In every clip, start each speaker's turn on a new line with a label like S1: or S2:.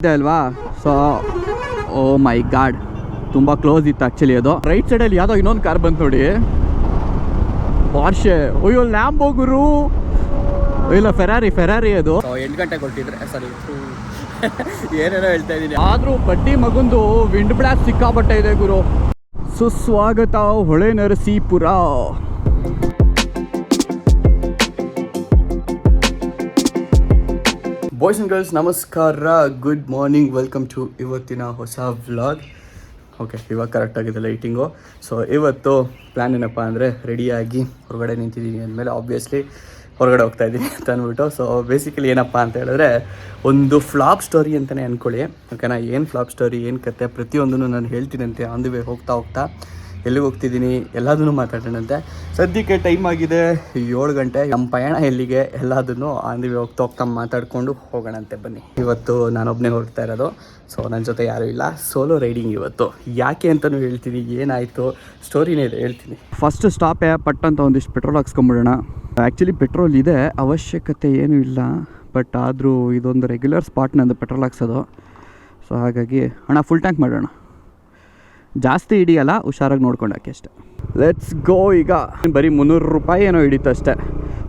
S1: ಇದೆ ಅಲ್ವಾ? So oh my god ತುಂಬ ಕ್ಲೋಸ್ ಇತ್ತು ಆ್ಯಕ್ಚುಲಿ ಅದು. ರೈಟ್ ಸೈಡಲ್ಲಿ ಯಾವುದೋ ಇನ್ನೊಂದು ಕಾರ್ ಬಂತು ನೋಡಿ. ವಾರ್ಷೆ ಅಯ್ಯೋ ಲ್ಯಾಂಬೋ ಗುರು. ಇಲ್ಲ ಫೆರಾರಿ ಫೆರಾರಿ ಅದು. ಎಂಟು ಗಂಟೆ ಕೊಟ್ಟಿದ್ರೆ ಸರಿ ಏನೇನೋ ಹೇಳ್ತಾ ಇದ್ದೀನಿ ಆದರೂ ಬಡ್ಡಿ ಮಗುಂದು ವಿಂಡ್ ಬ್ಲಾಸ್ಟ್ ಸಿಕ್ಕಾಪಟ್ಟೆ ಇದೆ ಗುರು. ಸುಸ್ವಾಗತ Hole Narasipura. Boys and girls ನಮಸ್ಕಾರ. ಗುಡ್ ಮಾರ್ನಿಂಗ್ ವೆಲ್ಕಮ್ ಟು ಇವತ್ತಿನ ಹೊಸ ವ್ಲಾಗ್ ಓಕೆ ಇವಾಗ ಕರೆಕ್ಟಾಗಿದೆ ಲೈಟಿಂಗು ಸೊ ಇವತ್ತು ಪ್ಲ್ಯಾನ್ ಏನಪ್ಪ ಅಂದರೆ ರೆಡಿಯಾಗಿ ಹೊರಗಡೆ ನಿಂತಿದ್ದೀನಿ ಅಂದಮೇಲೆ ಆಬ್ವಿಯಸ್ಲಿ ಹೊರಗಡೆ ಹೋಗ್ತಾ ಇದ್ದೀನಿ ಅಂತ ಅಂದ್ಬಿಟ್ಟು. ಸೊ ಬೇಸಿಕಲಿ ಏನಪ್ಪ ಅಂತ ಹೇಳಿದ್ರೆ ಒಂದು ಫ್ಲಾಪ್ ಸ್ಟೋರಿ ಅಂತಲೇ ಅಂದ್ಕೊಳ್ಳಿ ಓಕೆನಾ ಏನು ಫ್ಲಾಪ್ ಸ್ಟೋರಿ ಏನು ಕತೆ ಪ್ರತಿಯೊಂದನ್ನು ನಾನು ಹೇಳ್ತೀನಂತೆ. ಆನ್ ದಿ ವೇ ಹೋಗ್ತಾ ಹೋಗ್ತಾ. ಎಲ್ಲಿಗೆ ಹೋಗ್ತಿದ್ದೀನಿ? ಎಲ್ಲದನ್ನು ಮಾತಾಡೋಣಂತೆ ಸದ್ಯಕ್ಕೆ ಟೈಮ್ ಆಗಿದೆ ಏಳು ಗಂಟೆ. ನಮ್ಮ ಪಯಣ ಎಲ್ಲಿಗೆ? ಎಲ್ಲದನ್ನು ಆನ್ ದಿ ವೇ ಹೋಗ್ತಾ ಹೋಗ್ತಾ ಮಾತಾಡಿಕೊಂಡು ಹೋಗೋಣಂತೆ. ಬನ್ನಿ. ಇವತ್ತು ನಾನೊಬ್ಬನೇ ಹೊರಡ್ತಾ ಇರೋದು. ಸೊ ನನ್ನ ಜೊತೆ ಯಾರೂ ಇಲ್ಲ. ಸೋಲೋ ರೈಡಿಂಗ್ ಇವತ್ತು. ಯಾಕೆ ಅಂತಲೂ ಹೇಳ್ತೀನಿ. ಏನಾಯಿತು? ಸ್ಟೋರಿನೇ ಇದೆ. ಹೇಳ್ತೀನಿ. ಫಸ್ಟ್ ಸ್ಟಾಪೇ ಪಟ್ ಅಂತ ಒಂದಿಷ್ಟು ಪೆಟ್ರೋಲ್ ಹಾಕ್ಸ್ಕೊಂಬಿಡೋಣ. ಆ್ಯಕ್ಚುಲಿ ಪೆಟ್ರೋಲ್ ಇದೆ. ಅವಶ್ಯಕತೆ ಏನೂ ಇಲ್ಲ. ಬಟ್ ಆದರೂ ಇದೊಂದು ರೆಗ್ಯುಲರ್ ಸ್ಪಾಟ್ ನಂದು ಪೆಟ್ರೋಲ್ ಹಾಕ್ಸೋದು. ಸೊ ಹಾಗಾಗಿ, ಅಣ್ಣ ಫುಲ್ ಟ್ಯಾಂಕ್ ಮಾಡೋಣ. ಜಾಸ್ತಿ ಹಿಡಿಯಲ್ಲ, ಹುಷಾರಾಗಿ ನೋಡ್ಕೊಂಡಕ್ಕೆ ಅಷ್ಟೆ. ಲೆಟ್ಸ್ ಗೋ ಈಗ. ಬರೀ ಮುನ್ನೂರು ರೂಪಾಯಿ ಏನೋ ಹಿಡಿತು ಅಷ್ಟೇ.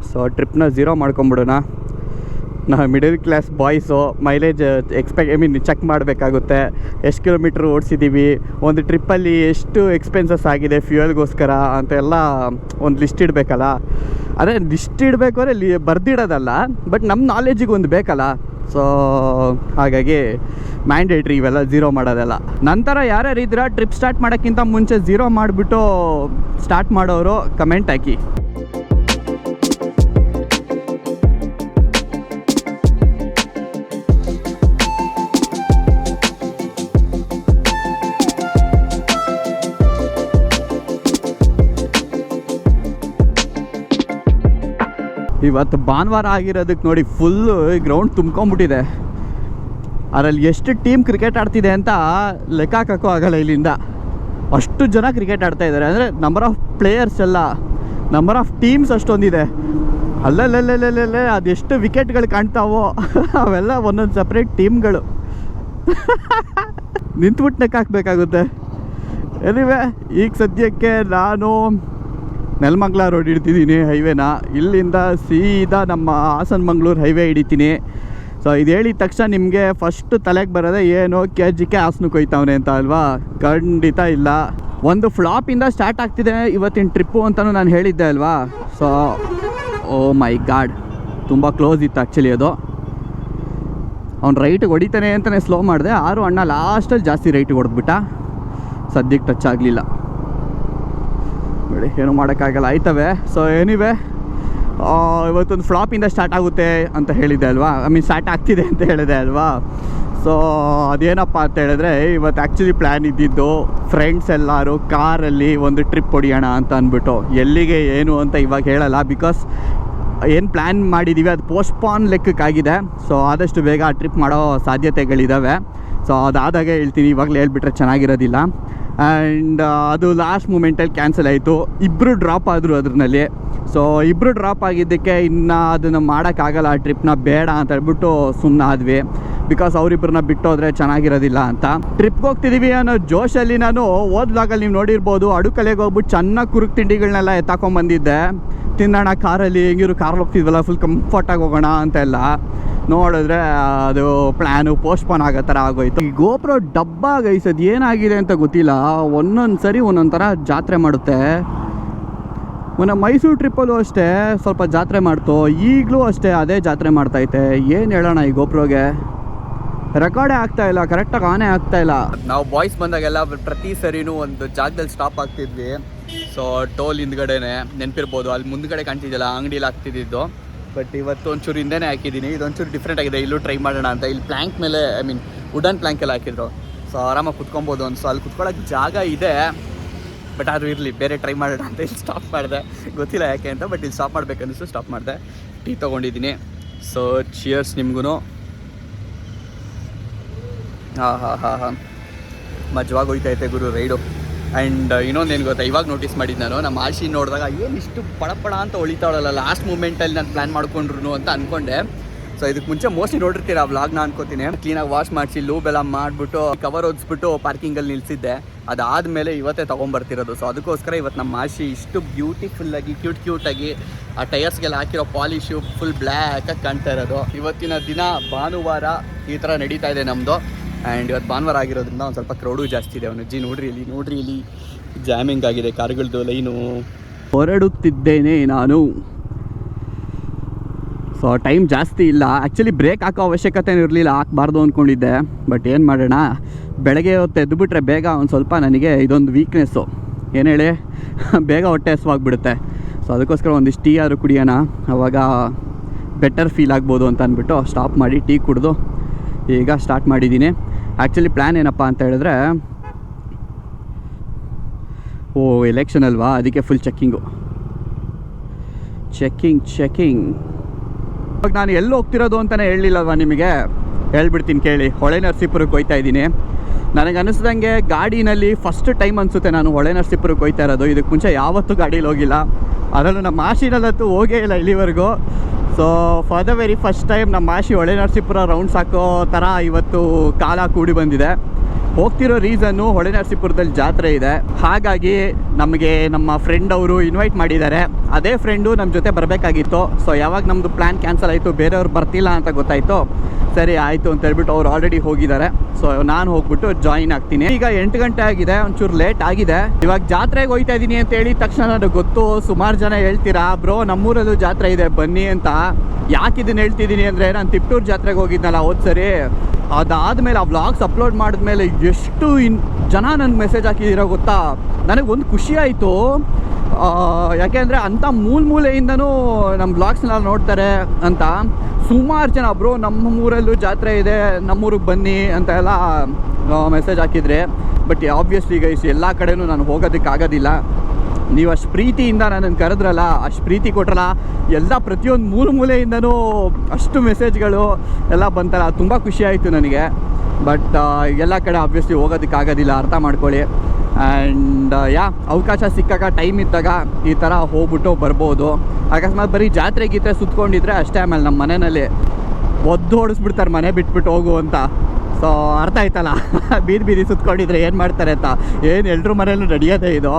S1: ಸೊ ಟ್ರಿಪ್ನ ಝೀರೋ ಮಾಡ್ಕೊಂಬಿಡೋಣ. ನಾ middle class boys mileage expect I mean check ಮಾಡಬೇಕಾಗುತ್ತೆ. ಎಷ್ಟು ಕಿಲೋಮೀಟ್ರ್ ಓಡಿಸಿದ್ದೀವಿ ಒಂದು ಟ್ರಿಪ್ಪಲ್ಲಿ ಎಷ್ಟು ಎಕ್ಸ್ಪೆನ್ಸಸ್ ಆಗಿದೆ ಫ್ಯೂಯಲ್ಗೋಸ್ಕರ ಅಂತೆಲ್ಲ ಒಂದು ಲಿಸ್ಟ್ ಇಡಬೇಕಲ್ಲ. ಅದೇ ಲಿಸ್ಟ್ ಇಡಬೇಕು ಅಂದರೆ ಬರ್ದಿಡೋದಲ್ಲ ಬಟ್ ನಮ್ಮ ನಾಲೆಜಿಗೆ ಒಂದು ಬೇಕಲ್ಲ. ಸೊ ಹಾಗಾಗಿ ಮ್ಯಾಂಡೇಟ್ರಿ ಇವೆಲ್ಲ ಝೀರೋ ಮಾಡೋದೆಲ್ಲ. ನಂತರ ಯಾರ್ಯಾರು ಇದ್ರ ಟ್ರಿಪ್ ಸ್ಟಾರ್ಟ್ ಮಾಡೋಕ್ಕಿಂತ ಮುಂಚೆ ಝೀರೋ ಮಾಡಿಬಿಟ್ಟು ಸ್ಟಾರ್ಟ್ ಮಾಡೋರು ಕಮೆಂಟ್ ಹಾಕಿ. ಇವತ್ತು ಭಾನುವಾರ ಆಗಿರೋದಕ್ಕೆ ನೋಡಿ ಫುಲ್ಲು ಗ್ರೌಂಡ್ ತುಂಬ್ಕೊಂಬಿಟ್ಟಿದೆ. ಅದರಲ್ಲಿ ಎಷ್ಟು ಟೀಮ್ ಕ್ರಿಕೆಟ್ ಆಡ್ತಿದೆ ಅಂತ ಲೆಕ್ಕ ಹಾಕೋಕ್ಕೂ ಆಗಲ್ಲ ಇಲ್ಲಿಂದ. ಅಷ್ಟು ಜನ ಕ್ರಿಕೆಟ್ ಆಡ್ತಾ ಇದ್ದಾರೆ. ಅಂದರೆ ನಂಬರ್ ಆಫ್ ಪ್ಲೇಯರ್ಸ್ ಎಲ್ಲ ನಂಬರ್ ಆಫ್ ಟೀಮ್ಸ್ ಅಷ್ಟೊಂದಿದೆ. ಅಲ್ಲಲ್ಲಲ್ಲಲ್ಲೇ ಅದೆಷ್ಟು ವಿಕೆಟ್ಗಳು ಕಾಣ್ತಾವೋ, ಅವೆಲ್ಲ ಒಂದೊಂದು ಸಪ್ರೇಟ್ ಟೀಮ್ಗಳು ನಿಂತ್ಬಿಟ್ಟು ಹಾಕಬೇಕಾಗುತ್ತೆ ಎನಿವೆ ಈಗ ಸದ್ಯಕ್ಕೆ ನಾನು ನೆಲಮಂಗ್ಲ ರೋಡ್ ಹಿಡ್ತಿದ್ದೀನಿ ಹೈವೇನ. ಇಲ್ಲಿಂದ ಸೀದಾ ನಮ್ಮ ಹಾಸನ ಮಂಗ್ಳೂರು ಹೈವೇ ಹಿಡಿತೀನಿ. ಸೊ ಇದು ಹೇಳಿದ ತಕ್ಷಣ ನಿಮಗೆ ಫಸ್ಟ್ ತಲೆಗೆ ಬರೋದೇ ಏನು? ಕೆ ಜಿಗೆ ಹಾಸನಕ್ಕೆ ಹೋಯ್ತವನೆ ಅಂತ ಅಲ್ವಾ? ಖಂಡಿತ ಇಲ್ಲ. ಒಂದು ಫ್ಲಾಪಿಂದ ಸ್ಟಾರ್ಟ್ ಆಗ್ತಿದೆ ಇವತ್ತಿನ ಟ್ರಿಪ್ಪು ಅಂತಲೂ ನಾನು ಹೇಳಿದ್ದೆ ಅಲ್ವಾ? ಸೊ ಓ ಮೈ ಗಾಡ್ ತುಂಬ ಕ್ಲೋಸ್ ಇತ್ತು ಆ್ಯಕ್ಚುಲಿ ಅದು. ಅವ್ನು ರೈಟಿಗೆ ಹೊಡಿತಾನೆ ಅಂತಲೇ ಸ್ಲೋ ಮಾಡಿದೆ. ಆರು ಅಣ್ಣ ಲಾಸ್ಟಲ್ಲಿ ಜಾಸ್ತಿ ರೈಟಿಗೆ ಹೊಡೆದ್ಬಿಟ್ಟ. ಸದ್ಯಕ್ಕೆ ಟಚ್ ಆಗಲಿಲ್ಲ. ಬಿಡಿ ಏನು ಮಾಡೋಕ್ಕಾಗಲ್ಲ. ಆಯ್ತವೆ? ಸೊ ಏನಿವೆ ಇವತ್ತೊಂದು ಫ್ಲಾಪಿಂದ ಸ್ಟಾರ್ಟ್ ಆಗುತ್ತೆ ಅಂತ ಹೇಳಿದ್ದೆ ಅಲ್ವಾ? ಐ ಮೀನ್ ಸ್ಟಾರ್ಟ್ ಆಗ್ತಿದೆ ಅಂತ ಹೇಳಿದೆ ಅಲ್ವಾ? ಸೊ ಅದೇನಪ್ಪ ಅಂತ ಹೇಳಿದ್ರೆ ಇವತ್ತು ಆ್ಯಕ್ಚುಲಿ ಪ್ಲ್ಯಾನ್ ಇದ್ದಿದ್ದು ಫ್ರೆಂಡ್ಸ್ ಎಲ್ಲರೂ ಕಾರಲ್ಲಿ ಒಂದು ಟ್ರಿಪ್ ಹೊಡಿಯೋಣ ಅಂತ ಅಂದ್ಬಿಟ್ಟು. ಎಲ್ಲಿಗೆ, ಏನು ಅಂತ ಇವಾಗ ಹೇಳಲ್ಲ ಬಿಕಾಸ್ ಏನು ಪ್ಲ್ಯಾನ್ ಮಾಡಿದ್ದೀವಿ ಅದು ಪೋಸ್ಟ್ಪಾನ್ ಲೆಕ್ಕಕ್ಕಾಗಿದೆ. ಸೊ ಆದಷ್ಟು ಬೇಗ ಆ ಟ್ರಿಪ್ ಮಾಡೋ ಸಾಧ್ಯತೆಗಳಿದ್ದಾವೆ ಸೊ ಅದಾದಾಗೆ ಹೇಳ್ತೀನಿ, ಇವಾಗಲೇ ಹೇಳ್ಬಿಟ್ರೆ ಚೆನ್ನಾಗಿರೋದಿಲ್ಲ. ಆ್ಯಂಡ್ ಅದು ಲಾಸ್ಟ್ ಮೂಮೆಂಟಲ್ಲಿ ಕ್ಯಾನ್ಸಲ್ ಆಯಿತು. ಇಬ್ಬರು ಡ್ರಾಪ್ ಆದರು ಅದ್ರಲ್ಲಿ. ಸೊ ಇಬ್ಬರು ಡ್ರಾಪ್ ಆಗಿದ್ದಕ್ಕೆ ಇನ್ನು ಅದನ್ನು ಮಾಡೋಕ್ಕಾಗಲ್ಲ, ಆ ಟ್ರಿಪ್ನ ಬೇಡ ಅಂತ ಹೇಳ್ಬಿಟ್ಟು ಸುಮ್ಮನೆ ಆದ್ವಿ. ಬಿಕಾಸ್ ಅವರಿಬ್ಬರನ್ನ ಬಿಟ್ಟೋದ್ರೆ ಚೆನ್ನಾಗಿರೋದಿಲ್ಲ ಅಂತ. ಟ್ರಿಪ್ಗೆ ಹೋಗ್ತಿದ್ದೀವಿ ಅನ್ನೋ ಜೋಶಲ್ಲಿ ನಾನು ಓದ್ಲಾಗಲ್ಲಿ ನೀವು ನೋಡಿರ್ಬೋದು, ಅಡುಕಲೆಗೆ ಹೋಗ್ಬಿಟ್ಟು ಚೆನ್ನಾಗಿ ಕುರುಕ್ ತಿಂಡಿಗಳನ್ನೆಲ್ಲ ಎತ್ತಾಕೊಂಬಂದಿದ್ದೆ. ತಿನ್ನೋಣ ಕಾರಲ್ಲಿ ಹೆಂಗಿರು ಕಾರಲ್ಲಿ ಹೋಗ್ತಿದ್ವಲ್ಲ ಫುಲ್ ಕಂಫರ್ಟಾಗಿ ಹೋಗೋಣ ಅಂತೆಲ್ಲ. ನೋಡಿದ್ರೆ ಅದು ಪ್ಲ್ಯಾನು ಪೋಸ್ಟ್ಪೋನ್ ಆಗೋ ಥರ ಆಗೋಯ್ತು. ಈ ಗೋಪುರ ಡಬ್ಬ ಗೈಸೋದು ಏನಾಗಿದೆ ಅಂತ ಗೊತ್ತಿಲ್ಲ. ಒಂದೊಂದು ಸರಿ ಒಂದೊಂದು ಥರ ಜಾತ್ರೆ ಮಾಡುತ್ತೆ. ಮೊನ್ನೆ ಮೈಸೂರು ಟ್ರಿಪ್ಪಲ್ಲೂ ಅಷ್ಟೇ ಸ್ವಲ್ಪ ಜಾತ್ರೆ ಮಾಡ್ತು. ಈಗಲೂ ಅಷ್ಟೇ ಅದೇ ಜಾತ್ರೆ ಮಾಡ್ತೈತೆ ಏನು ಹೇಳೋಣ ಈ ಗೋಪ್ರೋಗೆ ರೆಕಾರ್ಡೇ ಆಗ್ತಾ ಇಲ್ಲ ಕರೆಕ್ಟಾಗಿ ಆನೇ ಆಗ್ತಾ ಇಲ್ಲ. ನಾವು ಬಾಯ್ಸ್ ಬಂದಾಗೆಲ್ಲ ಪ್ರತಿ ಸರಿನೂ ಒಂದು ಜಾಗದಲ್ಲಿ ಸ್ಟಾಪ್ ಆಗ್ತಿದ್ವಿ. ಸೊ ಟೋಲ್ ಹಿಂದ್ಗಡೆನೆ ನೆನಪಿರ್ಬೋದು. ಅಲ್ಲಿ ಮುಂದ್ಗಡೆ ಕಾಣ್ತಿದ್ದಿಲ್ಲ ಅಂಗಡಿಲಿ ಆಗ್ತಿದ್ದಿದ್ದು. ಬಟ್ ಇವತ್ತು ಒಂಚೂರು ಹಿಂದೆನೇ ಹಾಕಿದ್ದೀನಿ. ಇದೊಂಚೂರು ಡಿಫ್ರೆಂಟ್ ಆಗಿದೆ. ಇಲ್ಲೂ ಟ್ರೈ ಮಾಡೋಣ ಅಂತ. ಇಲ್ಲಿ ಪ್ಲ್ಯಾಂಕ್ ಮೇಲೆ ಐ ಮೀನ್ ವುಡನ್ ಪ್ಲ್ಯಾಂಕ್ ಎಲ್ಲ ಹಾಕಿದ್ರು. ಸೊ ಆರಾಮಾಗಿ ಕುತ್ಕೊಬೋದು. ಒಂದು ಸೊ ಅಲ್ಲಿ ಕುತ್ಕೊಳ್ಳೋಕೆ ಜಾಗ ಇದೆ. ಬಟ್ ಆದರೂ ಇರಲಿ, ಬೇರೆ ಟ್ರೈ ಮಾಡೋಣ ಅಂತ ಇಲ್ಲಿ ಸ್ಟಾಪ್ ಮಾಡಿದೆ. ಗೊತ್ತಿಲ್ಲ ಯಾಕೆ ಅಂತ ಬಟ್ ಇಲ್ಲಿ ಸ್ಟಾಪ್ ಮಾಡಬೇಕನ್ನಿಸ್ತು ಸ್ಟಾಪ್ ಮಾಡಿದೆ. ಟೀ ತೊಗೊಂಡಿದ್ದೀನಿ. ಸೊ ಚಿಯರ್ಸ್ ನಿಮ್ಗು ಹಾಂ ಹಾಂ ಹಾಂ ಹಾಂ. ಮಜವಾಗಿ ಗುರು, ರೈಡು. ಆ್ಯಂಡ್ ಇನ್ನೊಂದೇನು ಗೊತ್ತಾ, ಇವಾಗ ನೋಟಿಸ್ ಮಾಡಿದ್ದು ನಾನು, ನಮ್ಮ ಆಶಿ ನೋಡಿದಾಗ ಏನು ಇಷ್ಟು ಪಡ ಪಡ ಅಂತ ಹೊಳಿತಾಳಲ್ಲ ಲಾಸ್ಟ್ ಮೂಮೆಂಟಲ್ಲಿ ನಾನು ಪ್ಲ್ಯಾನ್ ಮಾಡ್ಕೊಂಡ್ರು ಅಂತ ಅಂದ್ಕೊಂಡೆ ಸೊ ಇದಕ್ಕೆ ಮುಂಚೆ ಮೋಸ್ಟ್ಲಿ ನೋಡಿರ್ತೀರ ವ್ಲಾಗ್ನ ಅನ್ಕೋತೀನಿ. ಕ್ಲೀನಾಗಿ ವಾಶ್ ಮಾಡಿಸಿ ಲೂಬ್ ಎಲ್ಲ ಮಾಡಿಬಿಟ್ಟು ಕವರ್ ಓದಿಸ್ಬಿಟ್ಟು ಪಾರ್ಕಿಂಗಲ್ಲಿ ನಿಲ್ಸಿದ್ದೆ. ಅದಾದಮೇಲೆ ಇವತ್ತೇ ತೊಗೊಂಬರ್ತಿರೋದು. ಸೊ ಅದಕ್ಕೋಸ್ಕರ ಇವತ್ತು ನಮ್ಮ ಆಶಿ ಇಷ್ಟು ಬ್ಯೂಟಿಫುಲ್ಲಾಗಿ ಕ್ಯೂಟ್ ಕ್ಯೂಟಾಗಿ ಆ ಟೈರ್ಸ್ಗೆಲ್ಲ ಹಾಕಿರೋ ಪಾಲಿಶು ಫುಲ್ ಬ್ಲ್ಯಾಕಾಗಿ ಕಾಣ್ತಾ ಇರೋದು. ಇವತ್ತಿನ ದಿನ ಭಾನುವಾರ ಈ ಥರ ನಡೀತಾ ಇದೆ ನಮ್ಮದು ಆ್ಯಂಡ್ ಇವತ್ತು ಭಾನುವಾರ ಆಗಿರೋದ್ರಿಂದ ಒಂದು ಸ್ವಲ್ಪ ಕ್ರೌಡು ಜಾಸ್ತಿ ಇದೆ. ಅವನು, ಜಿ, ನೋಡ್ರಿ ಇಲ್ಲಿ ನೋಡ್ರಿ ಇಲ್ಲಿ ಜಾಮಿಂಗ್ ಆಗಿದೆ ಕಾರ್ಗಳದ್ದು ಲೈನು ಹೊರಡುತ್ತಿದ್ದೇನೆ ನಾನು. ಸೊ ಟೈಮ್ ಜಾಸ್ತಿ ಇಲ್ಲ. ಆ್ಯಕ್ಚುಲಿ ಬ್ರೇಕ್ ಹಾಕೋ ಅವಶ್ಯಕತೆ ಇರಲಿಲ್ಲ, ಹಾಕ್ಬಾರ್ದು ಅಂದ್ಕೊಂಡಿದ್ದೆ ಬಟ್ ಏನು ಮಾಡೋಣ? ಬೆಳಗ್ಗೆ ಹೊತ್ತು ಎದ್ದುಬಿಟ್ರೆ ಬೇಗ ಒಂದು ಸ್ವಲ್ಪ ನನಗೆ ಇದೊಂದು ವೀಕ್ನೆಸ್ಸು ಏನು ಹೇಳಿ? ಬೇಗ ಹೊಟ್ಟೆ ಹಸುವಾಗ್ಬಿಡುತ್ತೆ. ಸೊ ಅದಕ್ಕೋಸ್ಕರ ಒಂದಿಷ್ಟು ಟೀ ಆದರೂ ಕುಡಿಯೋಣ. ಅವಾಗ ಬೆಟರ್ ಫೀಲ್ ಆಗ್ಬೋದು ಅಂತ ಅಂದ್ಬಿಟ್ಟು ಸ್ಟಾಪ್ ಮಾಡಿ, ಟೀ ಕುಡಿದು ಈಗ ಸ್ಟಾರ್ಟ್ ಮಾಡಿದ್ದೀನಿ. ಆ್ಯಕ್ಚುಲಿ ಪ್ಲ್ಯಾನ್ ಏನಪ್ಪ ಅಂತ ಹೇಳಿದ್ರೆ, ಓ ಎಲೆಕ್ಷನ್ ಅಲ್ವಾ? ಅದಕ್ಕೆ ಫುಲ್ ಚೆಕ್ಕಿಂಗು ಚೆಕ್ಕಿಂಗ್ ಚೆಕ್ಕಿಂಗ್ ಇವಾಗ ನಾನು ಎಲ್ಲಿ ಹೋಗ್ತಿರೋದು ಅಂತಲೇ ಹೇಳಿಲ್ಲಲ್ವ ನಿಮಗೆ? ಹೇಳ್ಬಿಡ್ತೀನಿ ಕೇಳಿ. ಹೊಳೆ ನರಸೀಪುರಕ್ಕೆ ಹೋಯ್ತಾ ಇದ್ದೀನಿ. ನನಗೆ ಅನಿಸ್ದಂಗೆ ಗಾಡಿನಲ್ಲಿ ಫಸ್ಟ್ ಟೈಮ್ ಅನಿಸುತ್ತೆ ನಾನು ಹೊಳೆ ನರಸೀಪುರಕ್ಕೆ ಹೋಯ್ತಾ ಇರೋದು. ಇದಕ್ಕೆ ಮುಂಚೆ ಯಾವತ್ತೂ ಗಾಡೀಲಿ ಹೋಗಿಲ್ಲ. ಅದರಲ್ಲೂ ನಮ್ಮ ಮಾಶಿನಲ್ಲಂತೂ ಹೋಗೇ ಇಲ್ಲ ಇಲ್ಲಿವರೆಗೂ. So for the very first time ನಮ್ಮ ಮಾಶಿ ಹೊಳೆ ನರಸೀಪುರ ರೌಂಡ್ಸ್ ಹಾಕೋ ಥರ ಇವತ್ತು ಕಾಲ ಕೂಡಿ ಬಂದಿದೆ. ಹೋಗ್ತಿರೋ ರೀಸನ್ನು ಹೊಳೆ ನರಸೀಪುರದಲ್ಲಿ ಜಾತ್ರೆ ಇದೆ. ಹಾಗಾಗಿ ನಮಗೆ ನಮ್ಮ ಫ್ರೆಂಡ್ ಅವರು ಇನ್ವೈಟ್ ಮಾಡಿದ್ದಾರೆ. ಅದೇ ಫ್ರೆಂಡು ನಮ್ಮ ಜೊತೆ ಬರಬೇಕಾಗಿತ್ತು. ಸೊ ಯಾವಾಗ ನಮ್ಮದು ಪ್ಲ್ಯಾನ್ ಕ್ಯಾನ್ಸಲ್ ಆಯಿತು, ಬೇರೆಯವ್ರು ಬರ್ತಿಲ್ಲ ಅಂತ ಗೊತ್ತಾಯಿತು. ಸರಿ, ಆಯಿತು ಅಂತ ಹೇಳ್ಬಿಟ್ಟು ಅವ್ರು ಆಲ್ರೆಡಿ ಹೋಗಿದ್ದಾರೆ. ಸೊ ನಾನು ಹೋಗ್ಬಿಟ್ಟು ಜಾಯಿನ್ ಆಗ್ತೀನಿ. ಈಗ ಎಂಟು ಗಂಟೆ ಆಗಿದೆ, ಒಂಚೂರು ಲೇಟ್ ಆಗಿದೆ. ಇವಾಗ ಜಾತ್ರೆಗೆ ಹೋಯ್ತಾ ಇದ್ದೀನಿ ಅಂತ ಹೇಳಿ ತಕ್ಷಣ ನನಗೆ ಗೊತ್ತು. ಸುಮಾರು ಜನ ಹೇಳ್ತೀರಾ, ಬ್ರೋ, ನಮ್ಮೂರಲ್ಲೂ ಜಾತ್ರೆ ಇದೆ, ಬನ್ನಿ ಅಂತ. ಯಾಕೆ ಇದನ್ನ ಹೇಳ್ತಿದ್ದೀನಿ ಅಂದರೆ, ನಾನು ತಿಪ್ಟೂರು ಜಾತ್ರೆಗೆ ಹೋಗಿದ್ನಲ್ಲ, ಹೋದ್ ಸರಿ. ಅದಾದಮೇಲೆ ಆ ವ್ಲಾಗ್ಸ್ ಅಪ್ಲೋಡ್ ಮಾಡಿದ್ಮೇಲೆ ಎಷ್ಟು ಇನ್ ಜನ ನನಗೆ ಮೆಸೇಜ್ ಹಾಕಿದ್ದೀರೋ ಗೊತ್ತಾ? ನನಗೊಂದು ಖುಷಿ ಆಯಿತು. ಯಾಕೆಂದರೆ ಅಂಥ ಮೂಲ ಮೂಲೆಯಿಂದನೂ ನಮ್ಮ ಬ್ಲಾಗ್ಸ್ನೆಲ್ಲ ನೋಡ್ತಾರೆ ಅಂತ. ಸುಮಾರು ಜನ ಬ್ರೋ ನಮ್ಮ ಊರಲ್ಲೂ ಜಾತ್ರೆ ಇದೆ ನಮ್ಮೂರಿಗೆ ಬನ್ನಿ ಅಂತ ಎಲ್ಲ ಮೆಸೇಜ್ ಹಾಕಿದರೆ. ಬಟ್ ಆಬ್ವಿಯಸ್ಲಿ ಗೈಸ್ ಎಲ್ಲ ಕಡೆಯೂ ನಾನು ಹೋಗೋದಕ್ಕಾಗೋದಿಲ್ಲ. ನೀವು ಅಷ್ಟು ಪ್ರೀತಿಯಿಂದ ನನ್ನನ್ನು ಕರೆದ್ರಲ್ಲ, ಅಷ್ಟು ಪ್ರೀತಿ ಕೊಟ್ರಲ್ಲ, ಎಲ್ಲ ಪ್ರತಿಯೊಂದು ಮೂರು ಮೂಲೆಯಿಂದನೂ ಅಷ್ಟು ಮೆಸೇಜ್ಗಳು ಎಲ್ಲ ಬಂತಲ್ಲ ತುಂಬ ಖುಷಿ ಆಯಿತು ನನಗೆ. ಬಟ್ ಎಲ್ಲ ಕಡೆ ಆಬ್ವಿಯಸ್ಲಿ ಹೋಗೋದಕ್ಕಾಗೋದಿಲ್ಲ ಅರ್ಥ ಮಾಡ್ಕೊಳ್ಳಿ. ಆ್ಯಂಡ್ ಯಾ, ಅವಕಾಶ ಸಿಕ್ಕಾಗ ಟೈಮ್ ಇದ್ದಾಗ ಈ ಥರ ಹೋಗ್ಬಿಟ್ಟು ಬರ್ಬೋದು. ಅಕಸ್ಮಾತ್ ಬರೀ ಜಾತ್ರೆ ಗೀತ್ರೆ ಸುತ್ಕೊಂಡಿದ್ರೆ ಅಷ್ಟೇ ಆಮೇಲೆ ನಮ್ಮ ಮನೆಯಲ್ಲಿ ಒದ್ದು ಓಡಿಸ್ಬಿಡ್ತಾರೆ ಮನೆ ಬಿಟ್ಬಿಟ್ಟು ಹೋಗು ಅಂತ. ಸೊ, ಅರ್ಥ ಆಯ್ತಲ್ಲ? ಬೀದಿ ಬೀದಿ ಸುತ್ಕೊಂಡಿದ್ರೆ ಏನು ಮಾಡ್ತಾರೆ ಅಂತ? ಏನು ಎಲ್ಲರೂ ಮನೇಲೂ ನಡೆಯೋದೇ ಇದು.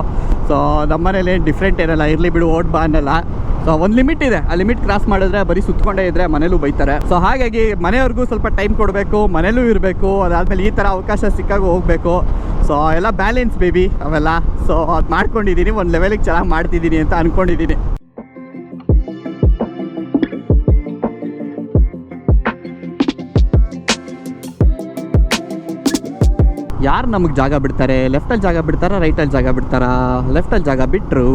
S1: ಸೊ ನಮ್ಮ ಮನೇಲಿ ಏನು ಡಿಫ್ರೆಂಟ್ ಏನಲ್ಲ. ಇರಲಿ ಬಿಡು ಓಟ್ ಬಾ ಅನ್ನಲ್ಲ. ಸೊ, ಒಂದು ಲಿಮಿಟ್ ಇದೆ. ಆ ಲಿಮಿಟ್ ಕ್ರಾಸ್ ಮಾಡಿದ್ರೆ, ಬರೀ ಸುತ್ಕೊಂಡೇ ಇದ್ರೆ ಮನೇಲೂ ಬೈತಾರೆ. ಸೊ, ಹಾಗಾಗಿ ಮನೆಯವ್ರಿಗೂ ಸ್ವಲ್ಪ ಟೈಮ್ ಕೊಡಬೇಕು, ಮನೇಲೂ ಇರಬೇಕು, ಅದಾದಮೇಲೆ ಈ ಥರ ಅವಕಾಶ ಸಿಕ್ಕಾಗ ಹೋಗಬೇಕು. ಸೊ, ಎಲ್ಲ ಬ್ಯಾಲೆನ್ಸ್ ಬೇಬಿ ಅವೆಲ್ಲ. ಸೊ, ಅದು ಮಾಡ್ಕೊಂಡಿದ್ದೀನಿ ಒಂದು ಲೆವೆಲಿಗೆ ಚೆನ್ನಾಗಿ ಮಾಡ್ತಿದ್ದೀನಿ ಅಂತ ಅಂದ್ಕೊಂಡಿದ್ದೀನಿ ಯಾರು ನಮಗೆ ಜಾಗ ಬಿಡ್ತಾರೆ? ಲೆಫ್ಟಲ್ಲಿ ಜಾಗ ಬಿಡ್ತಾರಾ ರೈಟಲ್ಲಿ ಜಾಗ ಬಿಡ್ತಾರಾ? ಲೆಫ್ಟಲ್ಲಿ ಜಾಗ ಬಿಟ್ಟರು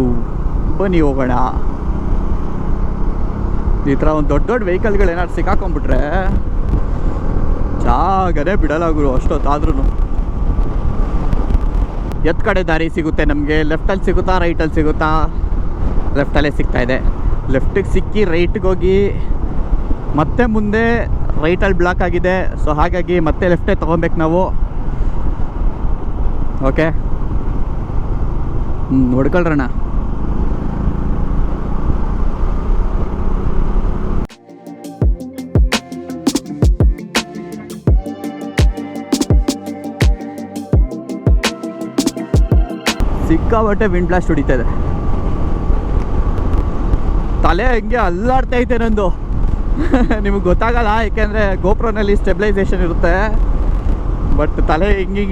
S1: ಬನ್ನಿ ಹೋಗೋಣ. ಈ ಥರ ಒಂದು ದೊಡ್ಡ ದೊಡ್ಡ ವೆಹಿಕಲ್ಗಳು ಏನಾದ್ರು ಸಿಕ್ಕಾಕೊಂಡ್ಬಿಟ್ರೆ ಜಾಗನೇ ಬಿಡಲ್ಲ ಗುರು ಅಷ್ಟೊತ್ತಾದ್ರೂ ಎತ್ ಕಡೆ ದಾರಿ ಸಿಗುತ್ತೆ ನಮಗೆ ಲೆಫ್ಟಲ್ಲಿ ಸಿಗುತ್ತಾ ರೈಟಲ್ಲಿ ಸಿಗುತ್ತಾ? ಲೆಫ್ಟಲ್ಲೇ ಸಿಗ್ತಾ ಇದೆ. ಲೆಫ್ಟಿಗೆ ಸಿಕ್ಕಿ ರೈಟ್ಗೆ ಹೋಗಿ ಮತ್ತೆ ಮುಂದೆ ರೈಟಲ್ಲಿ ಬ್ಲಾಕ್ ಆಗಿದೆ. ಸೊ ಹಾಗಾಗಿ ಮತ್ತೆ ಲೆಫ್ಟೇ ತೊಗೊಬೇಕು ನಾವು. ಓಕೆ. ಹ್ಞೂ ನೋಡ್ಕೊಳ್ರಣ್ಣ ಸಿಕ್ಕಾಬಟ್ಟೆ ವಿಂಡ್ ಬ್ಲಾಸ್ಟ್ ಹೊಡಿತಾ ಇದೆ. ತಲೆ ಹಂಗೆ ಅಲ್ಲಾಡ್ತಾ ಇದೆ ನಂದು. ನಿಮಗೆ ಗೊತ್ತಾಗಲ್ಲ ಯಾಕೆಂದ್ರೆ ಗೋಪ್ರೋನಲ್ಲಿ ಸ್ಟೆಬಿಲೈಸೇಷನ್ ಇರುತ್ತೆ. ಬಟ್ ತಲೆ ಹಿಂಗೆ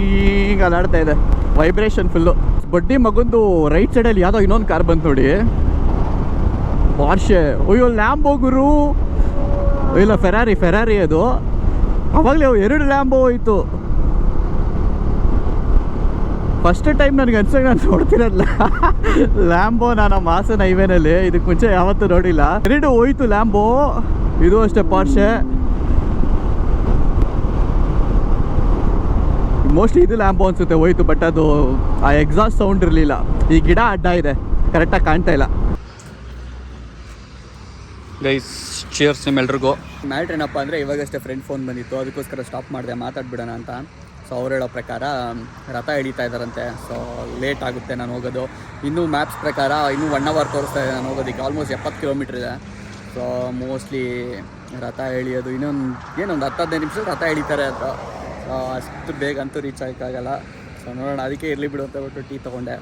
S1: ಹಿಂಗ ಅಲ್ಲಾಡ್ತಾ ಇದೆ. ವೈಬ್ರೇಷನ್ ಫುಲ್ಲು ಬಡ್ಡಿ ಮಗಂದು ರೈಟ್ ಸೈಡಲ್ಲಿ ಯಾವುದೋ ಇನ್ನೊಂದು ಕಾರ್ ಬಂತು ನೋಡಿ. ಪಾರ್ಷೆ ಅಯ್ಯೋ ಲ್ಯಾಂಬೋ ಗುರು. ಇಲ್ಲ ಫೆರಾರಿ ಫೆರಾರಿ ಅದು. ಅವಾಗಲೇ ಎರಡು ಲ್ಯಾಂಬೋ ಹೋಯ್ತು. ಫಸ್ಟ್ ಟೈಮ್ ನನಗೆ ಅನ್ಸಂಗೆ ನಾನು ನೋಡ್ತಿರಲ್ಲ. ಲ್ಯಾಂಬೋ ನಾನು ಮಾಸನ ಹೈವೇನಲ್ಲಿ ಇದಕ್ಕೆ ಮುಂಚೆ ಯಾವತ್ತೂ ನೋಡಿಲ್ಲ. ಎರಡು ಹೋಯ್ತು ಲ್ಯಾಂಬೋ ಇದು ಅಷ್ಟೇ ಪಾರ್ಷೆ ಮೋಸ್ಟ್ಲಿ ಇದು ಲ್ಯಾಂಬೋ ಅನ್ಸುತ್ತೆ ಹೋಯ್ತು ಬಟ್ ಅದು ಆ ಎಕ್ಸಾಸ್ಟ್ ಸೌಂಡ್ ಇರಲಿಲ್ಲ. ಈ ಗಿಡ ಅಡ್ಡ ಇದೆ ಕರೆಕ್ಟಾಗಿ ಕಾಣ್ತಾ ಇಲ್ಲ. ಗೈಸ್ ಚೇರ್ಸ್ ನಿಮ್ಮೆಲ್ರಿಗೂ. ಮ್ಯಾಟ್ರ್ ಏನಪ್ಪ ಅಂದರೆ ಇವಾಗಷ್ಟೇ ಫ್ರೆಂಡ್ ಫೋನ್ ಬಂದಿತ್ತು ಅದಕ್ಕೋಸ್ಕರ ಸ್ಟಾಪ್ ಮಾಡಿದೆ ಮಾತಾಡ್ಬಿಡೋಣ ಅಂತ. ಸೊ ಅವ್ರು ಹೇಳೋ ಪ್ರಕಾರ ರಥ ಎಳಿತಾ ಇದ್ದಾರಂತೆ ಸೊ ಲೇಟ್ ಆಗುತ್ತೆ ನಾನು ಹೋಗೋದು. ಇನ್ನೂ ಮ್ಯಾಪ್ಸ್ ಪ್ರಕಾರ ಇನ್ನೂ ಒನ್ ಅವರ್ ತೋರಿಸ್ತಾ ಇದೆ ನಾನು ಹೋಗೋದಕ್ಕೆ ಆಲ್ಮೋಸ್ಟ್ ಎಪ್ಪತ್ತು ಕಿಲೋಮೀಟ್ರ್ ಇದೆ. ಸೊ ಮೋಸ್ಟ್ಲಿ ರಥ ಎಳಿಯೋದು ಇನ್ನೊಂದು ಏನೊಂದು ಹತ್ತು ಹದಿನೈದು ನಿಮಿಷ ರಥ ಎಳಿತಾರೆ ಅಂತ ಅಷ್ಟು ಬೇಗ ಅಂತೂ ರೀಚ್ ಆಗೋಕ್ಕಾಗಲ್ಲ. ಸೊ ನೋಡೋಣ, ಅದಕ್ಕೆ ಇರಲಿ ಬಿಡು ಅಂತ ಬಿಟ್ಟು ಟೀ ತೊಗೊಂಡೆ.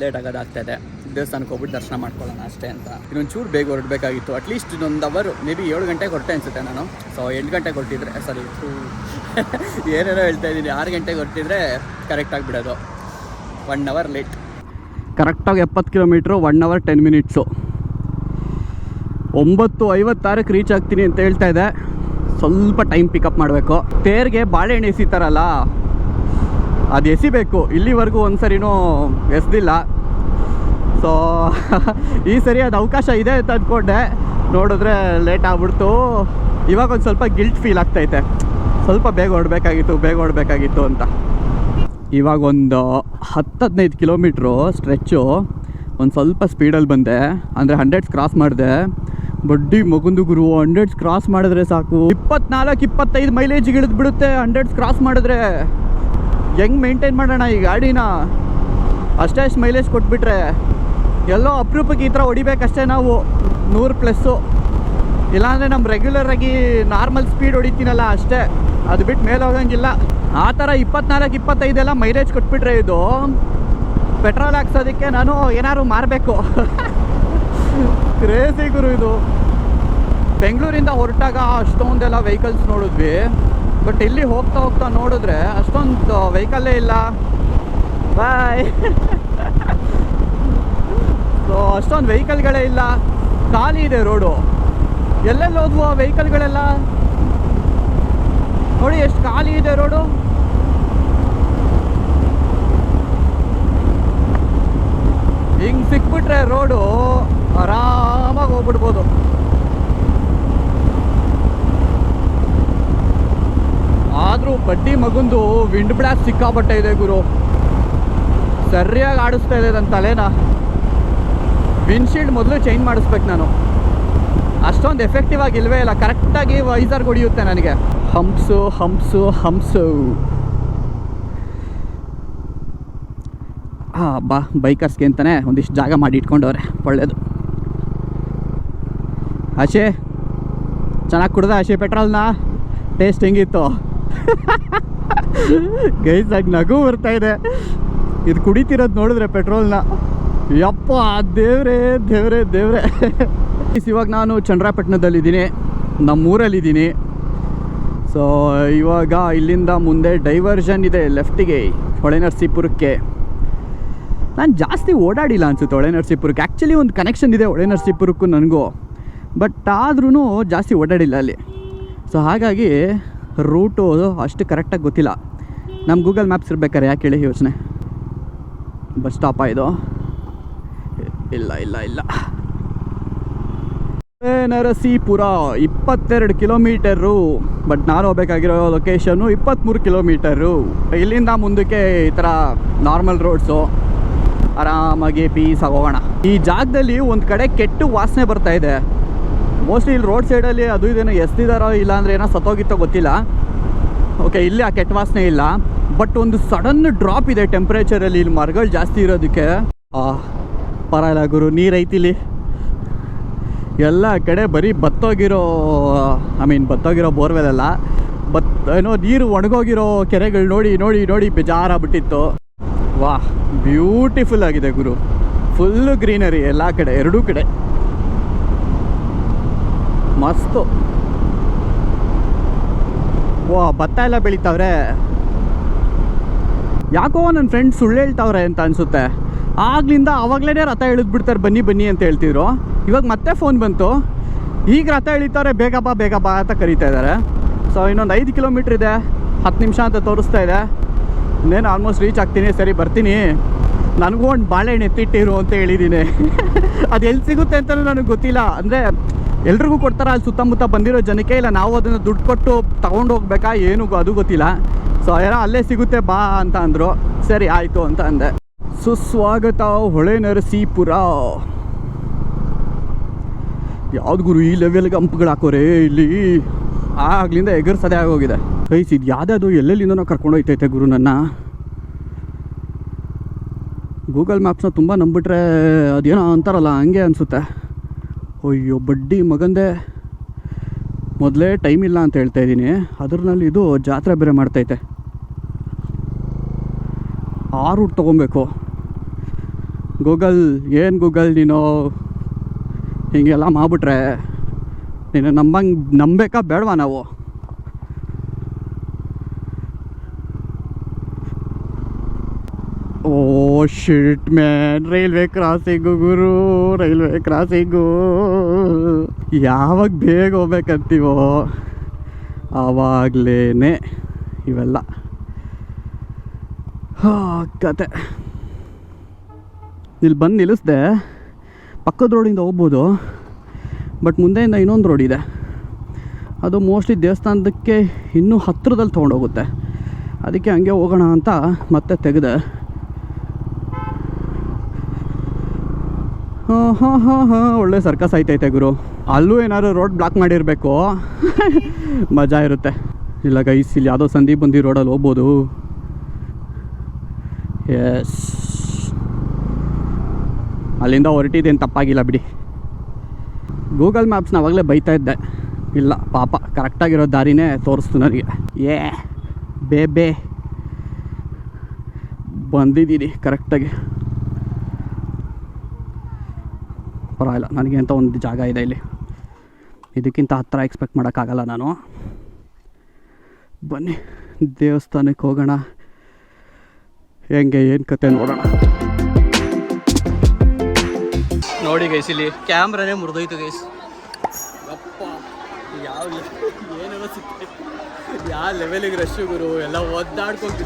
S1: ಲೇಟ್ ಆಗೋದಾಗ್ತಾಯಿದೆ ದೇವಸ್ಥಾನಕ್ಕೆ ಹೋಗ್ಬಿಟ್ಟು ದರ್ಶನ ಮಾಡ್ಕೊಳ್ಳೋಣ ಅಷ್ಟೇ ಅಂತ. ಇನ್ನೊಂದು ಚೂರು ಬೇಗ ಹೊರಡಬೇಕಾಗಿತ್ತು. ಅಟ್ಲೀಸ್ಟ್ ಇನ್ನೊಂದು ಅವರು ಮೇ ಬಿ ಏಳು ಗಂಟೆಗೆ ಹೊರಟೆ ಅನಿಸುತ್ತೆ ನಾನು. ಸೊ ಎಂಟು ಗಂಟೆಗೆ ಹೊರಟಿದ್ರೆ ಸಾರಿ ಏನೇನೋ ಹೇಳ್ತಾ ಇದ್ದೀನಿ. ಆರು ಗಂಟೆಗೆ ಹೊರಟಿದ್ರೆ ಕರೆಕ್ಟಾಗಿ ಬಿಡೋದು. ಒನ್ ಅವರ್ ಲೇಟ್ ಕರೆಕ್ಟಾಗಿ ಎಪ್ಪತ್ತು kilometres one hour ten minutes ಒಂಬತ್ತು ಐವತ್ತಾರಕ್ಕೆ ರೀಚ್ ಆಗ್ತೀನಿ ಅಂತ ಹೇಳ್ತಾ ಇದೆ. ಸ್ವಲ್ಪ ಟೈಮ್ ಪಿಕಪ್ ಮಾಡಬೇಕು. ತೇರ್ಗೆ ಬಾಳೆಹಣ್ಣು ಎಸಿತಾರಲ್ಲ, ಅದು ಎಸಿಬೇಕು. ಇಲ್ಲಿವರೆಗೂ ಒಂದು ಸರಿನೂ ಎಸ್ದಿಲ್ಲ. ಸೊ ಈ ಸರಿ ಅದು ಅವಕಾಶ ಇದೆ ಅಂತ ಅಂದ್ಕೊಂಡೆ ನೋಡಿದ್ರೆ ಲೇಟ್ ಆಗ್ಬಿಡ್ತು. ಇವಾಗ ಒಂದು ಸ್ವಲ್ಪ ಗಿಲ್ಟ್ ಫೀಲ್ ಆಗ್ತೈತೆ. ಸ್ವಲ್ಪ ಬೇಗ ಹೊಡಬೇಕಾಗಿತ್ತು ಬೇಗ ಹೊಡಬೇಕಾಗಿತ್ತು ಅಂತ. ಇವಾಗ ಒಂದು ಹತ್ತು ಹದಿನೈದು ಕಿಲೋಮೀಟ್ರು ಸ್ಟ್ರೆಚ್ಚು ಒಂದು ಸ್ವಲ್ಪ ಸ್ಪೀಡಲ್ಲಿ ಬಂದೆ. ಅಂದರೆ ಹಂಡ್ರೆಡ್ಸ್ ಕ್ರಾಸ್ ಮಾಡಿದೆ. ಬಡ್ಡಿ ಮಗುಂದು ಗುರು ಹಂಡ್ರೆಡ್ಸ್ ಕ್ರಾಸ್ ಮಾಡಿದ್ರೆ ಸಾಕು. ಇಪ್ಪತ್ನಾಲ್ಕು, ಇಪ್ಪತ್ತೈದು ಮೈಲೇಜ್ ಇಳಿದು ಬಿಡುತ್ತೆ ಹಂಡ್ರೆಡ್ಸ್ ಕ್ರಾಸ್ ಮಾಡಿದ್ರೆ. ಹೆಂಗ್ ಮೇಂಟೈನ್ ಮಾಡೋಣ ಈ ಗಾಡಿನ? ಅಷ್ಟೇ ಅಷ್ಟು ಮೈಲೇಜ್ ಕೊಟ್ಬಿಟ್ರೆ. ಎಲ್ಲೋ ಅಪರೂಪಕ್ಕೆ ಈ ಥರ ಹೊಡಿಬೇಕಷ್ಟೇ ನಾವು. ನೂರು ಪ್ಲಸ್ಸು ಇಲ್ಲಾಂದರೆ ನಮ್ಮ ರೆಗ್ಯುಲರ್ ಆಗಿ ನಾರ್ಮಲ್ ಸ್ಪೀಡ್ ಹೊಡಿತೀನಲ್ಲ ಅಷ್ಟೇ. ಅದು ಬಿಟ್ಟು ಮೇಲೆ ಹೋಗಂಗಿಲ್ಲ. ಆ ಥರ ಇಪ್ಪತ್ನಾಲ್ಕು ಇಪ್ಪತ್ತೈದೆಲ್ಲ ಮೈಲೇಜ್ ಕೊಟ್ಬಿಟ್ರೆ ಇದು. ಪೆಟ್ರೋಲ್ ಹಾಕ್ಸೋದಕ್ಕೆ ನಾನು ಏನಾದ್ರು ಮಾರಬೇಕು. ಕ್ರೇಜಿ ಗುರು ಇದು. ಬೆಂಗಳೂರಿಂದ ಹೊರಟಾಗ ಅಷ್ಟೊಂದೆಲ್ಲ ವೆಹಿಕಲ್ಸ್ ನೋಡಿದ್ವಿ. ಬಟ್ ಇಲ್ಲಿ ಹೋಗ್ತಾ ಹೋಗ್ತಾ ನೋಡಿದ್ರೆ ಅಷ್ಟೊಂದು ವೆಹಿಕಲ್ಲೇ ಇಲ್ಲ. ಬಾಯ್ ಸೊ ಅಷ್ಟೊಂದು ವೆಹಿಕಲ್ಗಳೇ ಇಲ್ಲ. ಖಾಲಿ ಇದೆ ರೋಡು ಎಲ್ಲೆಲ್ಲಿ ಹೋದ್ವು ಆ ವೆಹಿಕಲ್ಗಳೆಲ್ಲ ನೋಡಿ ಎಷ್ಟು ಖಾಲಿ ಇದೆ ರೋಡು ಹಿಂಗೆ ಸಿಕ್ಬಿಟ್ರೆ ರೋಡು ಆರಾಮಾಗಿ ಹೋಗ್ಬಿಡ್ಬೋದು. ಆದರೂ ಬಡ್ಡಿ ಮಗುಂದು ವಿಂಡ್ ಬ್ಲಾಸ್ಟ್ ಸಿಕ್ಕಾಪಟ್ಟೆ ಇದೆ ಗುರು. ಸರಿಯಾಗಿ ಆಡಿಸ್ತಾ ಇದೆ ನನ್ನ ತಲೆನ. ವಿಂಡ್ಶೀಲ್ಡ್ ಮೊದಲು ಚೇಂಜ್ ಮಾಡಿಸ್ಬೇಕು ನಾನು. ಅಷ್ಟೊಂದು ಎಫೆಕ್ಟಿವ್ ಆಗಿ ಇಲ್ವೇ ಇಲ್ಲ, ಕರೆಕ್ಟಾಗಿ ವೈಸರ್ ಹೊಡಿಯುತ್ತೆ ನನಗೆ. Humps humps humps. ಹಾಂ ಬಾ ಬೈಕರ್ಸ್ಗೆ ಅಂತಲೇ ಒಂದಿಷ್ಟು ಜಾಗ ಮಾಡಿ ಇಟ್ಕೊಂಡವ್ರೆ, ಒಳ್ಳೇದು. ಆಶೆ? ಚೆನ್ನಾಗಿ ಕುಡ್ದ ಆಶೆ ಪೆಟ್ರೋಲ್ನ? ಟೇಸ್ಟ್ ಹೆಂಗಿತ್ತು? ಗೈಸಾಗಿ ನಗು ಬರ್ತಾ ಇದೆ. ಇದು ಕುಡಿತಿರೋದು ನೋಡಿದ್ರೆ ಪೆಟ್ರೋಲ್ನ. ಯಪ್ಪ, ದೇವ್ರೆ ದೇವ್ರೆ ದೇವ್ರೆ. ಇವಾಗ ನಾನು ಚಂದ್ರಾಪಟ್ಟಣದಲ್ಲಿದ್ದೀನಿ. ನಮ್ಮೂರಲ್ಲಿದ್ದೀನಿ. ಸೊ ಇವಾಗ ಇಲ್ಲಿಂದ ಮುಂದೆ ಡೈವರ್ಷನ್ ಇದೆ ಲೆಫ್ಟಿಗೆ, ಹೊಳೆನರಸೀಪುರಕ್ಕೆ. ನಾನು ಜಾಸ್ತಿ ಓಡಾಡಿಲ್ಲ ಅನ್ಸುತ್ತೆ ಹೊಳೆ ನರಸೀಪುರಕ್ಕೆ ಆ್ಯಕ್ಚುಲಿ ಒಂದು ಕನೆಕ್ಷನ್ ಇದೆ ಹೊಳೆ ನರಸೀಪುರಕ್ಕೂ ನನಗೂ. ಬಟ್ ಆದ್ರೂ ಜಾಸ್ತಿ ಓಡಾಡಿಲ್ಲ ಅಲ್ಲಿ. ಸೊ ಹಾಗಾಗಿ ರೂಟು ಅಷ್ಟು ಕರೆಕ್ಟಾಗಿ ಗೊತ್ತಿಲ್ಲ. ನಮ್ಮ ಗೂಗಲ್ ಮ್ಯಾಪ್ಸ್ ಇರ್ಬೇಕಾರೆ ಯಾಕೆ ಹೇಳಿ ಯೋಚನೆ? ಬಸ್ ಸ್ಟಾಪ ಇದು? ಇಲ್ಲ ಇಲ್ಲ ಇಲ್ಲ. ನರಸೀಪುರ, ಇಪ್ಪತ್ತೆರಡು ಕಿಲೋಮೀಟರು. ಬಟ್ ನಾನು ಹೋಗಬೇಕಾಗಿರೋ ಲೊಕೇಶನ್ನು ಇಪ್ಪತ್ತ್ಮೂರು ಕಿಲೋಮೀಟರು. ಇಲ್ಲಿಂದ ಮುಂದಕ್ಕೆ ಈ ಥರ ನಾರ್ಮಲ್ ರೋಡ್ಸು ಆರಾಮಾಗಿ ಪೀಸಾಗಿ ಹೋಗೋಣ. ಈ ಜಾಗದಲ್ಲಿ ಒಂದು ಕಡೆ ಕೆಟ್ಟು ವಾಸನೆ ಬರ್ತಾ ಇದೆ. ಮೋಸ್ಟ್ಲಿ ಇಲ್ಲಿ ರೋಡ್ ಸೈಡಲ್ಲಿ ಅದು ಇದೇನೋ ಎಸ್ತಿದಾರೋ ಇಲ್ಲ ಅಂದರೆ ಏನೋ ಸತ್ತೋಗಿತ್ತೋ ಗೊತ್ತಿಲ್ಲ. ಓಕೆ ಇಲ್ಲಿ ಆ ಕೆಟ್ಟ ವಾಸನೆ ಇಲ್ಲ. ಬಟ್ ಒಂದು ಸಡನ್ ಡ್ರಾಪ್ ಇದೆ ಟೆಂಪ್ರೇಚರಲ್ಲಿ ಇಲ್ಲಿ ಮರಗಳು ಜಾಸ್ತಿ ಇರೋದಕ್ಕೆ. ಆ, ಪರವಾಗಿಲ್ಲ ಗುರು ನೀರೈತಿಲಿ ಎಲ್ಲ ಕಡೆ ಬರೀ ಬತ್ತೋಗಿರೋ ಐ ಮೀನ್ ಬತ್ತೋಗಿರೋ ಬೋರ್ವೆಲ್ ಅಲ್ಲ ಬತ್ ಏನೋ ನೀರು ಒಣಗೋಗಿರೋ ಕೆರೆಗಳು ನೋಡಿ ನೋಡಿ ನೋಡಿ ಬೇಜಾರಾಗ್ಬಿಟ್ಟಿತ್ತು. ವಾಹ್ ಬ್ಯೂಟಿಫುಲ್ ಆಗಿದೆ ಗುರು. ಫುಲ್ಲು ಗ್ರೀನರಿ ಎಲ್ಲ ಕಡೆ, ಎರಡೂ ಕಡೆ. ಮಸ್ತು. ವಾ, ಭತ್ತ ಎಲ್ಲ ಬೆಳೀತಾವ್ರೆ. ಯಾಕೋ ನನ್ನ ಫ್ರೆಂಡ್ ಸುಳ್ಳು ಹೇಳ್ತಾವ್ರೆ ಅಂತ ಅನಿಸುತ್ತೆ. ಆಗ್ಲಿಂದ ಅವಾಗ್ಲೇ ರಥ ಇಳಿದ್ಬಿಡ್ತಾರೆ, ಬನ್ನಿ ಬನ್ನಿ ಅಂತ ಹೇಳ್ತಿದ್ರು. ಇವಾಗ ಮತ್ತೆ ಫೋನ್ ಬಂತು. ಈಗ ರಥ ಎಳಿತಾರೆ ಬೇಗ ಬಾ ಬೇಗ ಬಾ ಅಂತ ಕರೀತಾ ಇದ್ದಾರೆ ಸೊ ಇನ್ನೊಂದು ಐದು ಕಿಲೋಮೀಟ್ರ್ ಇದೆ. ಹತ್ತು ನಿಮಿಷ ಅಂತ ತೋರಿಸ್ತಾ ಇದೆ. ಇನ್ನೇನು ಆಲ್ಮೋಸ್ಟ್ ರೀಚ್ ಆಗ್ತೀನಿ, ಸರಿ, ಬರ್ತೀನಿ. ನನಗೂ ಒಂದು ಬಾಳೆಹಣ್ಣು ಎತ್ತಿಟ್ಟಿರು ಅಂತ ಹೇಳಿದ್ದೀನಿ ಅದು ಎಲ್ಲಿ ಸಿಗುತ್ತೆ ಅಂತಲೂ ನನಗೆ ಗೊತ್ತಿಲ್ಲ. ಅಂದರೆ ಎಲ್ರಿಗೂ ಕೊಡ್ತಾರೆ? ಅಲ್ಲಿ ಸುತ್ತಮುತ್ತ ಬಂದಿರೋ ಜನಕ್ಕೆ ಇಲ್ಲ, ನಾವು ಅದನ್ನು ದುಡ್ಡು ಕೊಟ್ಟು ತಗೊಂಡು ಹೋಗ್ಬೇಕಾ, ಏನು ಅದು ಗೊತ್ತಿಲ್ಲ. ಸೊ ಏನೋ ಅಲ್ಲೇ ಸಿಗುತ್ತೆ, ಬಾ ಅಂತ ಅಂದರು. ಸರಿ, ಆಯಿತು ಅಂತ ಅಂದೆ. ಸುಸ್ವಾಗತ ಹೊಳೆ ನರಸೀಪುರ. ಯಾವ್ದು ಗುರು ಈ ಲೆವೆಲ್ಗೆ ಹಂಪ್ಗಳು ಹಾಕೋರೆ ಇಲ್ಲಿ? ಆಗ್ಲಿಂದ ಎಗರ್ಸದೆ ಆಗೋಗಿದೆ. ಐಸ್ ಇದು ಯಾವುದಾದ್ರು ಎಲ್ಲೆಲ್ಲಿಂದನೋ ಕರ್ಕೊಂಡು ಹೋಯ್ತೈತೆ ಗುರು ನನ್ನ. ಗೂಗಲ್ ಮ್ಯಾಪ್ಸ್ನ ತುಂಬ ನಂಬಿಟ್ರೆ ಅದೇನೋ ಅಂತಾರಲ್ಲ, ಹಂಗೆ ಅನಿಸುತ್ತೆ. ಅಯ್ಯೋ, ಬಡ್ಡಿ ಮಗಂದೆ. ಮೊದಲೇ ಟೈಮ್ ಇಲ್ಲ ಅಂತ ಹೇಳ್ತಾ ಇದ್ದೀನಿ. ಅದ್ರಲ್ಲಿ ಇದು ಜಾತ್ರೆ ಬೇರೆ ಮಾಡ್ತೈತೆ. ಆ ರೂಟ್ ತೊಗೊಬೇಕು. ಗೂಗಲ್, ಏನು ಗೂಗಲ್ ನೀನು? ಹೀಗೆಲ್ಲ ಮಾಡ್ಬಿಟ್ರೆ ನೀನು ನಂಬಂಗೆ ನಂಬೇಕಾ ಬೇಡವಾ ನಾವು oh shit man railway crossing ಗುರು. ರೈಲ್ವೆ ಕ್ರಾಸಿಂಗು ಯಾವಾಗ ಬೇಗ ಹೋಗ್ಬೇಕಂತೀವೋ? ಆವಾಗಲೇ ಇವೆಲ್ಲ. ಕತೆ. ಇಲ್ಲಿ ಬಂದು ನಿಲ್ಲಿಸ್ದೆ. ಪಕ್ಕದ ರೋಡಿಂದ ಹೋಗ್ಬೋದು. ಬಟ್ ಮುಂದೆಯಿಂದ ಇನ್ನೊಂದು ರೋಡ್ ಇದೆ. ಅದು ಮೋಸ್ಟ್ಲಿ ದೇವಸ್ಥಾನದಕ್ಕೆ ಇನ್ನೂ ಹತ್ತಿರದಲ್ಲಿ ತೊಗೊಂಡೋಗುತ್ತೆ. ಅದಕ್ಕೆ ಹಂಗೆ ಹೋಗೋಣ ಅಂತ ಮತ್ತೆ ತೆಗೆದೆ. ಹಾಂ ಒಳ್ಳೆ ಸರ್ಕಸ್ ಆಯ್ತೈತೆ ಗುರು. ಅಲ್ಲೂ ಏನಾದ್ರು ರೋಡ್ ಬ್ಲಾಕ್ ಮಾಡಿರಬೇಕು. ಮಜಾ ಇರುತ್ತೆ. ಇಲ್ಲ ಗೈಸ್ ಇಲ್ಲಿ ಯಾವುದೋ ಸಂದೀಪ್ ಬಂದು ರೋಡಲ್ಲಿ ಹೋಗ್ಬೋದು. ಎಸ್ ಅಲ್ಲಿಂದ ಹೊರಟಿದ್ದೇನು ತಪ್ಪಾಗಿಲ್ಲ ಬಿಡಿ. ಗೂಗಲ್ ಮ್ಯಾಪ್ಸ್ನ ಅವಾಗಲೇ ಬೈತಾ ಇದ್ದೆ. ಇಲ್ಲ, ಪಾಪ ಕರೆಕ್ಟಾಗಿರೋ ದಾರಿನೇ ತೋರಿಸ್ತು ನನಗೆ. ಏ, ಬೇ ಬೇ. ಬಂದಿದ್ದೀನಿ ಕರೆಕ್ಟಾಗಿ ಪರವಾಗಿಲ್ಲ. ನನಗೆ ಅಂತ ಒಂದು ಜಾಗ ಇದೆ ಇಲ್ಲಿ. ಇದಕ್ಕಿಂತ ಹತ್ತಿರ ಎಕ್ಸ್ಪೆಕ್ಟ್ ಮಾಡೋಕ್ಕಾಗಲ್ಲ ನಾನು. ಬನ್ನಿ, ದೇವಸ್ಥಾನಕ್ಕೆ ಹೋಗೋಣ. ಹೆಂಗೆ, ಏನು ಕತೆ ನೋಡೋಣ. ನೋಡಿ ಗೈಸ್ ಇಲ್ಲಿ ಕ್ಯಾಮ್ರಾನೇ ಮುರಿದೋಯ್ತು ಗೈಸ್ ಯಾವ ಏನೇನೋ ಸಿಕ್ಕಿದೆ. ಯಾವ ಲೆವೆಲಿಗೆ ರಶ್ ಗುರು? ಎಲ್ಲ ಒದ್ದಾಡ್ಕೊಂಡು